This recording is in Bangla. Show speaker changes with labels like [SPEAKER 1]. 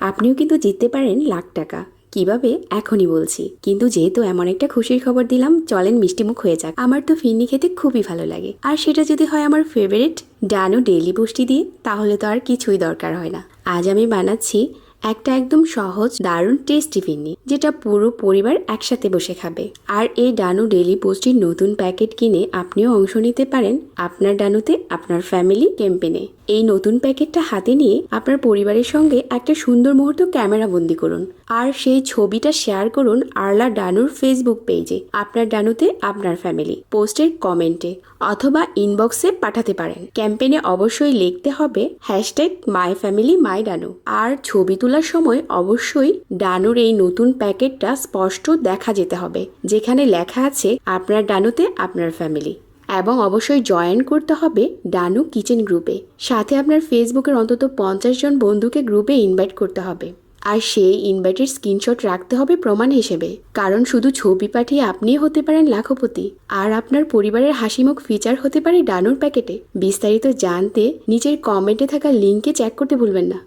[SPEAKER 1] আপনিও কিন্তু জিততে পারেন লাখ টাকা। কীভাবে? এখনই বলছি। কিন্তু যেহেতু এমন একটা খুশির খবর দিলাম, চলেন মিষ্টিমুখ হয়ে যাক। আমার তো ফিরনি খেতে খুবই ভালো লাগে। আর সেটা যদি হয় আমার ফেভারিট ডানো ডেইলি পুষ্টি দিয়ে, তাহলে তো আর কিছুই দরকার হয় না। আজ আমি বানাচ্ছি একটা একদম সহজ, দারুণ টেস্টি ফিরনি যেটা পুরো পরিবার একসাথে বসে খাবে। আর এই ডানু ডেইলি পোস্টের নতুন প্যাকেট কিনে আপনিও অংশ নিতে পারেন আপনার ডানুতে, আপনার ফ্যামিলি ক্যাম্পেনে এই নতুন প্যাকেটটা হাতে নিয়ে আপনার পরিবারের সঙ্গে একটা সুন্দর মুহূর্ত ক্যামেরা বন্দি করুন। আর সেই ছবিটা শেয়ার করুন আরলা ডানুর ফেসবুক পেজে, আপনার ডানুতে, আপনার ফ্যামিলি, পোস্টের কমেন্টে অথবা ইনবক্সে পাঠাতে পারেন। ক্যাম্পেনে অবশ্যই লিখতে হবে হ্যাশট্যাগ মাই ফ্যামিলি, মাই ডানু। আর ছবি তোলার সময় অবশ্যই ডানুর এই নতুন প্যাকেটটা স্পষ্ট দেখা যেতে হবে, যেখানে লেখা আছে, আপনার ডানুতে আপনার ফ্যামিলি। এবং অবশ্যই জয়েন করতে হবে ডানু কিচেন গ্রুপে। সাথে আপনার ফেসবুকের অন্তত পঞ্চাশ জন বন্ধুকে গ্রুপে ইনভাইট করতে হবে। আর সেই ইনভাইটের স্ক্রিনশট রাখতে হবে প্রমাণ হিসেবে। কারণ শুধু ছবি পাঠিয়ে আপনিই হতে পারেন লাখপতি। আর আপনার পরিবারের হাসিমুখ ফিচার হতে পারে ডানুর প্যাকেটে। বিস্তারিত জানতে নিচের কমেন্টে থাকা লিঙ্কে চেক করতে ভুলবেন না।